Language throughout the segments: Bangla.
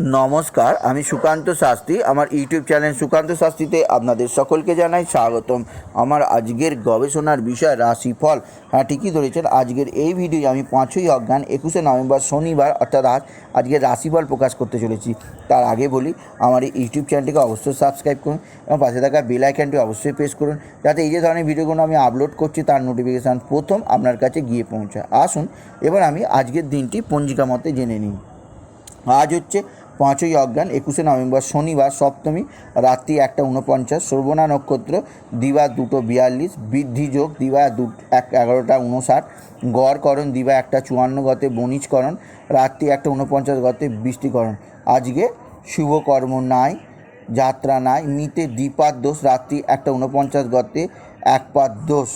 নমস্কার, আমি সুকান্ত শাস্ত্রী। আমার ইউটিউব চ্যানেল সুকান্ত শাস্ত্রীতে আপনাদের সকলকে জানাই স্বাগতম। আমার আজকের গবেষণার বিষয় রাশিফল। হ্যাঁ ঠিকই ধরেছেন, আজকের এই ভিডিও আমি পাঁচই অজ্ঞান, একুশে নভেম্বর, শনিবার, অর্থাৎ আজ আজকের রাশিফল প্রকাশ করতে চলেছি। তার আগে বলি, আমার এই ইউটিউব চ্যানেলটিকে অবশ্যই সাবস্ক্রাইব করুন এবং পাশে থাকা বেল আইকনটি অবশ্যই প্রেস করুন, যাতে এই যে ধরনের ভিডিওগুলো আমি আপলোড করছি, তার নোটিফিকেশান প্রথম আপনার কাছে গিয়ে পৌঁছায়। আসুন, এবার আমি আজকের দিনটি পঞ্জিকা মতে জেনে নিই। আজ হচ্ছে পাঁচই অজ্ঞান, একুশে নভেম্বর, শনিবার, সপ্তমী, রাত্রি একটা উনপঞ্চাশ শ্রবণা নক্ষত্র, দিবা দুটো বিয়াল্লিশ, বৃদ্ধি যোগ, দিবা দু, এক, এগারোটা উনষাট গড়করণ দিবা একটা চুয়ান্ন গতে বণিজকরণ রাত্রি একটা উনপঞ্চাশ গতে বৃষ্টিকরণ আজকে শুভ কর্ম নাই, যাত্রা নাই, মিতে দ্বিপাদ দোষ, রাত্রি একটা উনপঞ্চাশ গতে একপাদ দোষ।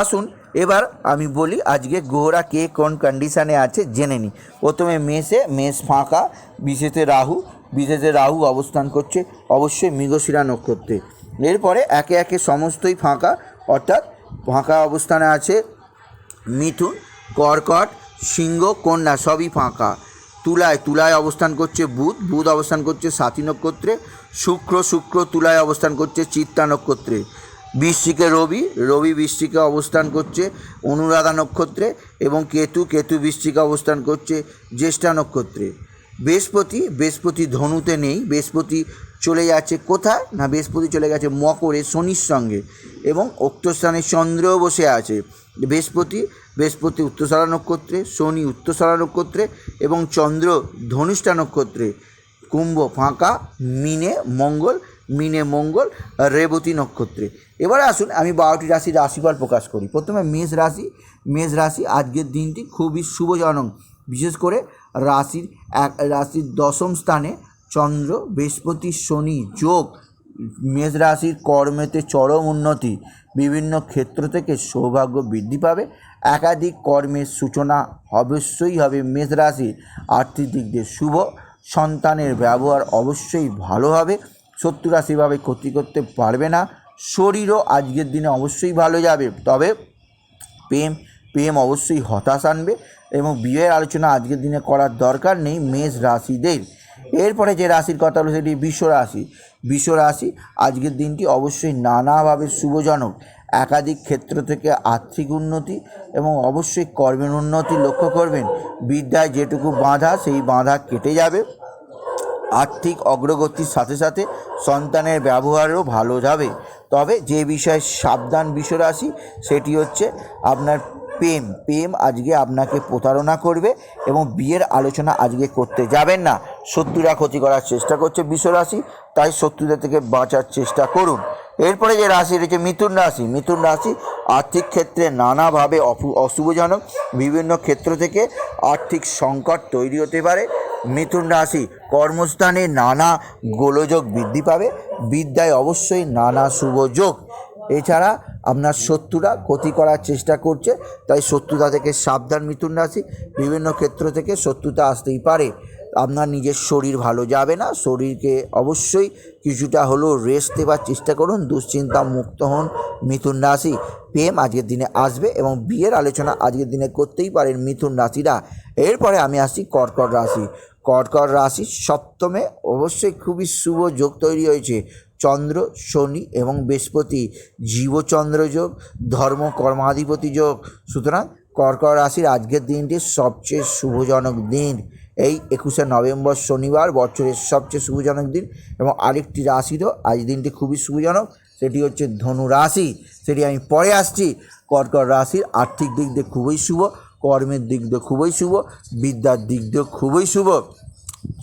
আসুন এবার আমি বলি আজকে গ্রহরা কে কোন কন্ডিশানে আছে জেনে নিই প্রথমে মেষে, মেষ ফাঁকা, বিশেষে রাহু বিশেষে রাহু অবস্থান করছে, অবশ্যই মৃগশিরা নক্ষত্রে। এরপরে একে একে সমস্তই ফাঁকা, অর্থাৎ ফাঁকা অবস্থানে আছে মিথুন, কর্কট, সিংহ, কন্যা, সবই ফাঁকা। তুলায় তুলায় অবস্থান করছে বুধ বুধ অবস্থান করছে সাথী নক্ষত্রে, শুক্র শুক্র তুলায় অবস্থান করছে চিত্তা নক্ষত্রে। বৃশ্চিকে রবি রবি বৃষ্টিকে অবস্থান করছে অনুরাধা নক্ষত্রে এবং কেতু কেতু বৃষ্টিকে অবস্থান করছে জ্যেষ্ঠা নক্ষত্রে। বৃহস্পতি বৃহস্পতি ধনুতে নেই, বৃহস্পতি চলে যাচ্ছে কোথায়? না, বৃহস্পতি চলে গেছে মকরে, শনির সঙ্গে এবং উক্তস্থানে চন্দ্রও বসে আছে। বৃহস্পতি বৃহস্পতি উত্তরসারা নক্ষত্রে, শনি উত্তরসারা নক্ষত্রে এবং চন্দ্র ধনুষ্ঠা নক্ষত্রে। কুম্ভ ফাঁকা, মিনে, মঙ্গল মিনে মঙ্গল, রেবতী নক্ষত্রে। এবারে আসুন, আমি বারোটি রাশির রাশিফল প্রকাশ করি। প্রথমে মেষ রাশি। মেষ রাশি আজকের দিনটি খুবই শুভজনক। বিশেষ করে রাশির এক, রাশির দশম স্থানে চন্দ্র, বৃহস্পতি, শনি যোগ। মেষ রাশির কর্মেতে চরম উন্নতি। বিভিন্ন ক্ষেত্র থেকে সৌভাগ্য বৃদ্ধি পাবে। একাধিক কর্মের সূচনা অবশ্যই হবে মেষ রাশির। আর্থিক দিক দিয়ে শুভ। সন্তানের ব্যবহার অবশ্যই ভালো হবে। শত্রুরা সেভাবে ক্ষতি করতে পারবে না। শরীরও আজকের দিনে অবশ্যই ভালো যাবে। তবে প্রেম প্রেম অবশ্যই হতাশ আনবে এবং বিয়ের আলোচনা আজকের দিনে করার দরকার নেই মেষ রাশিদের। এরপরে যে রাশির কথা হলো সেটি বিশ্ব রাশি। বিশ্ব রাশি আজকের দিনটি অবশ্যই নানাভাবে শুভজনক। একাধিক ক্ষেত্র থেকে আর্থিক উন্নতি এবং অবশ্যই কর্মের উন্নতি লক্ষ্য করবেন। বিদ্যায় যেটুকু বাঁধা সেই বাঁধা কেটে যাবে। আর্থিক অগ্রগতির সাথে সাথে সন্তানের ব্যবহারও ভালো যাবে। তবে যে বিষয়ে সাবধান বিষয় রাশি সেটি হচ্ছে আপনার প্রেম। প্রেম আজকে আপনাকে প্রতারণা করবে এবং বিয়ের আলোচনা আজকে করতে যাবেন না। শত্রুরা ক্ষতি করার চেষ্টা করছে বিশ্বরাশি, তাই শত্রুদের থেকে বাঁচার চেষ্টা করুন। এরপরে যে রাশি রয়েছে মিথুন রাশি। মিথুন রাশি আর্থিক ক্ষেত্রে নানাভাবে অশুভজনক। বিভিন্ন ক্ষেত্র থেকে আর্থিক সংকট তৈরি হতে পারে। মিথুন রাশি কর্মস্থানে নানা গোলযোগ বৃদ্ধি পাবে। বিদ্যায় অবশ্যই নানা শুভ যোগ। এছাড়া আপনার শত্রুরা ক্ষতি করার চেষ্টা করছে, তাই শত্রুতা থেকে সাবধান মিথুন রাশি। বিভিন্ন ক্ষেত্র থেকে শত্রুতা আসতেই পারে। আপনার নিজের শরীর ভালো যাবে না, শরীরকে অবশ্যই কিছুটা হলেও রেস্ট দেওয়ার চেষ্টা করুন, দুশ্চিন্তা মুক্ত হন মিথুন রাশি। প্রেম আজকের দিনে আসবে এবং বিয়ের আলোচনা আজকের দিনে করতেই পারেন মিথুন রাশিরা। এরপরে আমি আসি কর্কট রাশি। কর্কট রাশি সপ্তমে অবশ্যই খুবই শুভ যোগ তৈরি হয়েছে। চন্দ্র, শনি এবং বৃহস্পতি, জীবচন্দ্র যোগ ধর্ম কর্মাধিপতি যোগ। সুতরাং কর্কট রাশির আজকের দিনটি সবচেয়ে শুভজনক দিন। এই একুশে নভেম্বর শনিবার, বছরের সবচেয়ে শুভজনক দিন এবং আরেকটি রাশি তো আজ দিনটি খুবই শুভজনক, সেটি হচ্ছে ধনু রাশি। সেটি আমি পরে আসছি। কর্কট রাশির আর্থিক দিক দিয়ে খুবই শুভ, কর্মের দিক দিয়ে খুবই শুভ, বিদ্যার দিক দিয়ে খুবই শুভ।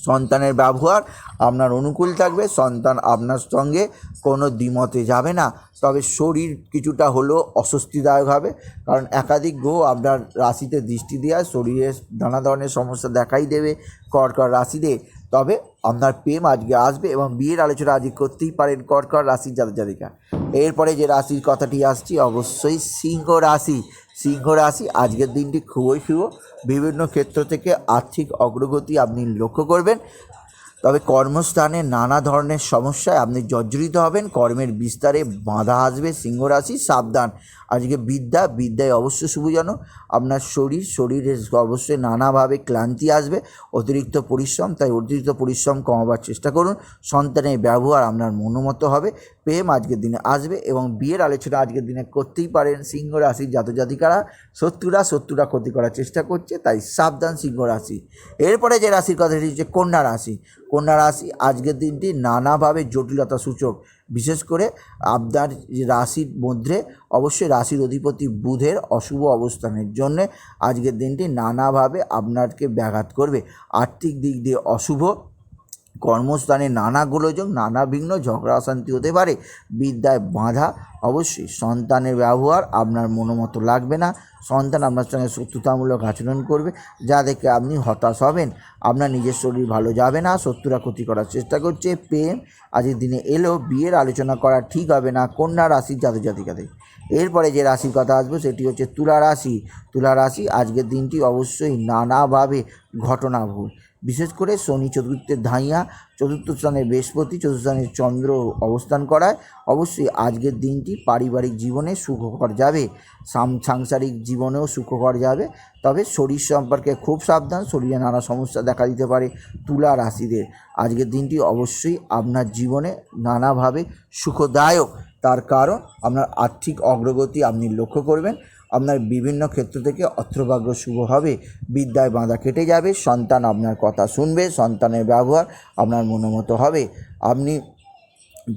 সন্তানের ব্যবহার আপনার অনুকূল থাকবে, সন্তান আপনার সঙ্গে কোনো দ্বিমতে যাবে না। তবে শরীর কিছুটা হলেও অস্বস্তিদায়ক হবে, কারণ একাধিক গ্রহ আপনার রাশিতে দৃষ্টি দেওয়ায় শরীরে নানা ধরনের সমস্যা দেখাই দেবে, কর্কট রাশিতে। তবে আপনার প্রেম আজকে আসবে এবং বিয়ের আলোচনা আজকে করতেই পারেন কর্কট রাশির জাতক জাতিকা এরপরে যে রাশির কথাটি আসছি, অবশ্যই সিংহ রাশি। সিংহ রাশি আজকের দিনটি খুবই শুভ। বিভিন্ন ক্ষেত্র থেকে আর্থিক অগ্রগতি আপনি লক্ষ্য করবেন। তবে কর্মস্থানে নানা ধরনের সমস্যায় আপনি জর্জরিত হবেন। কর্মের বিস্তারে বাঁধা আসবে, সিংহ রাশি সাবধান। আজকে বিদ্যা, বিদ্যায় অবশ্যই শুভজনক। আপনার শরীর, শরীরে অবশ্যই নানাভাবে ক্লান্তি আসবে, অতিরিক্ত পরিশ্রম, তাই অতিরিক্ত পরিশ্রম কমাবার চেষ্টা করুন। সন্তানের ব্যবহার আপনার মনোমতো হবে। প্রেম আজকের দিনে আসবে এবং বিয়ের আলোচনা আজকের দিনে করতেই পারেন সিংহ রাশির জাতজাতিকারা। শত্রুরা শত্রুরা ক্ষতি করার চেষ্টা করছে, তাই সাবধান সিংহ রাশি এরপরে যে রাশির কথা হচ্ছে কন্যা রাশি। কন্যা রাশি আজকের দিনটি নানাভাবে জটিলতা সূচক। বিশেষ করে আপনার রাশির মধ্যে অবশ্যই রাশির অধিপতি বুধের অশুভ অবস্থানের জন্য আজকের দিনটি নানাভাবে আপনাকে ব্যাঘাত করবে। আর্থিক দিক দিয়ে অশুভ কর্মস্থানে নানা গোলযোগ, নানা বিঘ্ন, ঝগড়া, অশান্তি হতে পারে। বিদ্যায় বাধা, অবশ্যই। সন্তানের ব্যবহার আপনার মনোমতো লাগবে না। সন্তান আপনার সঙ্গে শত্রুতামূলক আচরণ করবে, যা দেখে আপনি হতাশ হবেন। আপনার নিজের শরীর ভালো যাবে না, শত্রুরা ক্ষতি করার চেষ্টা করছে, প্রেম আজকের দিনে এলো, বিয়ের আলোচনা করা ঠিক হবে না, কন্যা রাশির জাতক জাতিকাদের। এরপরে যে রাশির কথা আসবে, সেটি হচ্ছে তুলা রাশি। তুলা রাশি, আজকের দিনটি অবশ্যই নানাভাবে ঘটনাভূল বিশেষ করে শনি চতুর্থের ধাইয়া, চতুর্থ স্থানে বৃহস্পতি, চতুর্থ স্থানে চন্দ্র অবস্থান করায়। অবশ্যই আজকের দিনটি পারিবারিক জীবনে সুখকর যাবে। সাংসারিক জীবনেও সুখকর যাবে। তবে শরীর সম্পর্কে খুব সাবধান, শরীরে নানা সমস্যা দেখা দিতে পারে তুলা রাশিদের। আজকের দিনটি অবশ্যই আপনার জীবনে নানাভাবে সুখদায়ক। তার কারণ, আপনার আর্থিক অগ্রগতি আপনি লক্ষ্য করবেন। আপনার বিভিন্ন ক্ষেত্র থেকে অর্থভাগ্য শুভ হবে। বিদ্যায় বাঁধা কেটে যাবে। সন্তান আপনার কথা শুনবে। সন্তানের ব্যবহার আপনার মনোমতো হবে। আপনি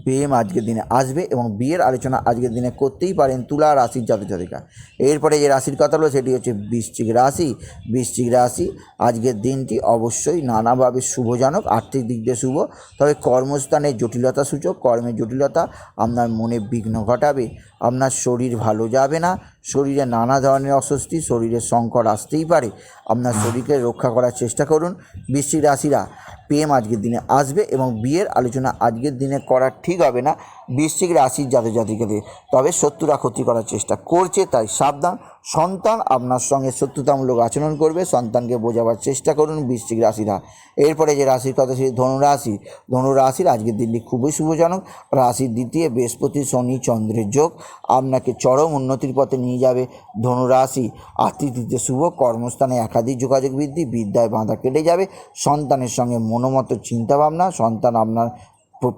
প্রেম আজকের দিনে আসবে এবং বিয়ের আলোচনা আজকের দিনে করতেই পারেন তুলা রাশির জাতক জাতিকা এরপরে যে রাশির কথা হলো সেটি হচ্ছে বৃশ্চিক রাশি। বৃশ্চিক রাশি আজকের দিনটি অবশ্যই নানাভাবে শুভজনক, আর্থিক দিক দিয়ে শুভ। তবে কর্মস্থানে জটিলতা সূচক, কর্মের জটিলতা আপনার মনে বিঘ্ন ঘটাবে। আপনার শরীর ভালো যাবে না। শরীরে নানা ধরনের অস্বস্তি, শরীরে সংকট আসতেই পারে। আপনার শরীরকে রক্ষা করার চেষ্টা করুন। বৃশ্চিক রাশিরা প্রেম আজকের দিনে আসবে এবং বিয়ের আলোচনা আজকের দিনে করা ঠিক হবে না। বৃশ্চিক রাশির জাতক জাতিকাদের তবে শত্রুরা ক্ষতি করার চেষ্টা করছে, তাই সাবধান। সন্তান আপনার সঙ্গে শত্রুতামূলক আচরণ করবে, সন্তানকে বোঝাবার চেষ্টা করুন বৃশ্চিক রাশিরা। এরপরে যে রাশির কথা সেই ধনুরাশি। ধনুরাশির আজকের দিনটি খুবই শুভজনক। রাশির দ্বিতীয় বৃহস্পতি, শনি, চন্দ্রের যোগ। আপনাকে চরম উন্নতির পথে নিয়ে যাবে। ধনুরাশি আতিথিতে শুভ, কর্মস্থানে একাধিক যোগাযোগ বৃদ্ধি, বিদ্যায় বাঁধা কেটে যাবে। সন্তানের সঙ্গে মনোমতো চিন্তাভাবনা, সন্তান আপনার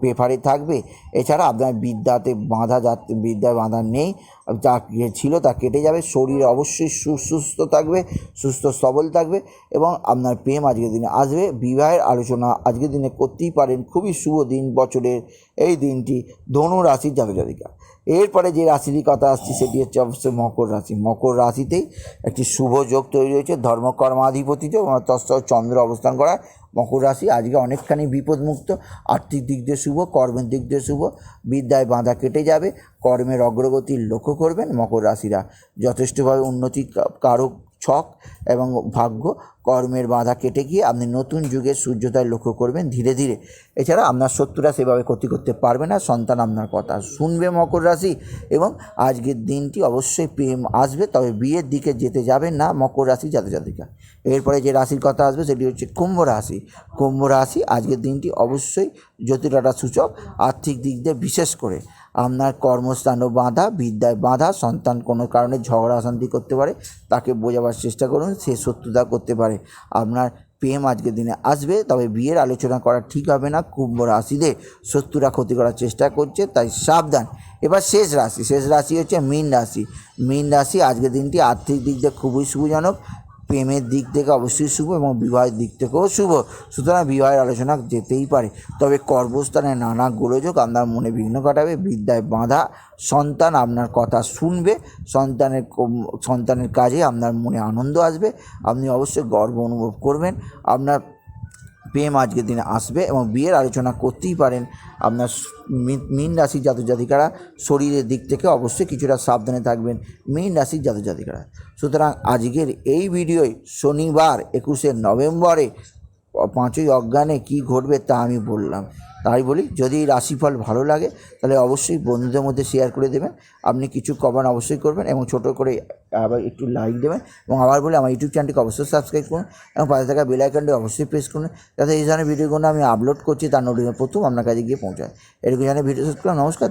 পেপারে থাকবে। এছাড়া আপনার বিদ্যাতে বাঁধা যা বিদ্যায় বাঁধা নেই। যা ইয়ে ছিল তা কেটে যাবে, শরীর অবশ্যই সুস্থ থাকবে, সুস্থ সবল থাকবে এবং আপনার প্রেম আজকের দিনে আসবে। বিবাহের আলোচনা আজকের দিনে করতেই পারেন। খুবই শুভ দিন, বছরের এই দিনটি। ধনু রাশির জাতক জাতিকা। এরপরে যে রাশির কথা আসছি সেটি হচ্ছে অবশ্যই মকর রাশি। মকর রাশিতেই একটি শুভ যোগ তৈরি হয়েছে, ধর্মকর্মাধিপতি যোগ তৎসহ চন্দ্র অবস্থান করা। মকর রাশি আজকে অনেকখানি বিপদমুক্ত। আর্থিক দিক দিয়ে শুভ, কর্মের দিক দিয়ে শুভ। বিদ্যায় বাঁধা কেটে যাবে। কর্মের অগ্রগতি লক্ষ্য করবেন মকর রাশিরা। যথেষ্টভাবে উন্নতি কারক ছক এবং ভাগ্য কর্মের বাধা কেটে গিয়ে আপনি নতুন যুগের সূর্যোদয় লক্ষ্য করবেন ধীরে ধীরে। এছাড়া আপনার শত্রুরা সেভাবে ক্ষতি করতে পারবে না, সন্তান আপনার কথা শুনবে মকর রাশি এবং আজকের দিনটি অবশ্যই প্রেম আসবে, তবে বিয়ের দিকে যেতে যাবেন না মকর রাশি জাতিকা এরপরে যে রাশির কথা আসবে সেটি হচ্ছে কুম্ভ রাশি। কুম্ভ রাশি আজকের দিনটি অবশ্যই জ্যোতিরাটা সূচক আর্থিক দিক দিয়ে বিশেষ করে। আপনার কর্মস্থানও বাঁধা, বিদ্যায় বাঁধা, সন্তান কোনো কারণে ঝগড়া অশান্তি করতে পারে, তাকে বোঝাবার চেষ্টা করুন, সে শত্রুতা করতে পারে। আপনার প্রেম আজকের দিনে আসবে, তবে বিয়ের আলোচনা করা ঠিক হবে না, কুম্ভ রাশিদের শত্রুরা ক্ষতি করার চেষ্টা করছে, তাই সাবধান। এবার শেষ রাশি শেষ রাশি হচ্ছে মীন রাশি। মীন রাশি আজকের দিনটি আর্থিক দিক দিয়ে খুবই শুভজনক প্রেমের দিক থেকে অবশ্যই শুভ এবং বিবাহের দিক থেকেও শুভ। সুতরাং বিবাহের আলোচনা যেতেই পারে। তবে কর্মস্থানে নানা গোলযোগ আপনার মনে বিঘ্ন কাটাবে বিদ্যায় বাঁধা, সন্তান আপনার কথা শুনবে, সন্তানের সন্তানের কাজে আপনার মনে আনন্দ আসবে। আপনি অবশ্যই গর্ব অনুভব করবেন। আপনার প্রেম আজকের দিনে আসবে এবং বিয়ের আলোচনা করতেই পারেন আপনার মীন রাশির জাতক জাতিকারা শরীরের দিক থেকে অবশ্যই কিছুটা সাবধানে থাকবেন মীন রাশির জাতক জাতিকারা সুতরাং আজকের এই ভিডিওয় শনিবার, একুশে নভেম্বরে পাঁচই অজ্ঞানে কি ঘটবে তা আমি বললাম। তাই বলি, যদি রাশিফল ভালো লাগে, তাহলে অবশ্যই বন্ধুদের মধ্যে শেয়ার করে দেবেন। আপনি কিছু কমেন্ট অবশ্যই করবেন এবং ছোট করে আবার একটু লাইক দেবেন এবং আবার বলে, আমার ইউটিউব চ্যানেলটিকে অবশ্যই সাবস্ক্রাইব করুন এবং পাশে থাকা বেল আইকনটি অবশ্যই প্রেস করুন যাতে এই ধরনের ভিডিওগুলো আমি আপলোড করছি, তার নোটিফিকেশন প্রথম আপনার কাছে গিয়ে পৌঁছায়। এরকম জানিয়ে ভিডিও শেষ করলাম, নমস্কার।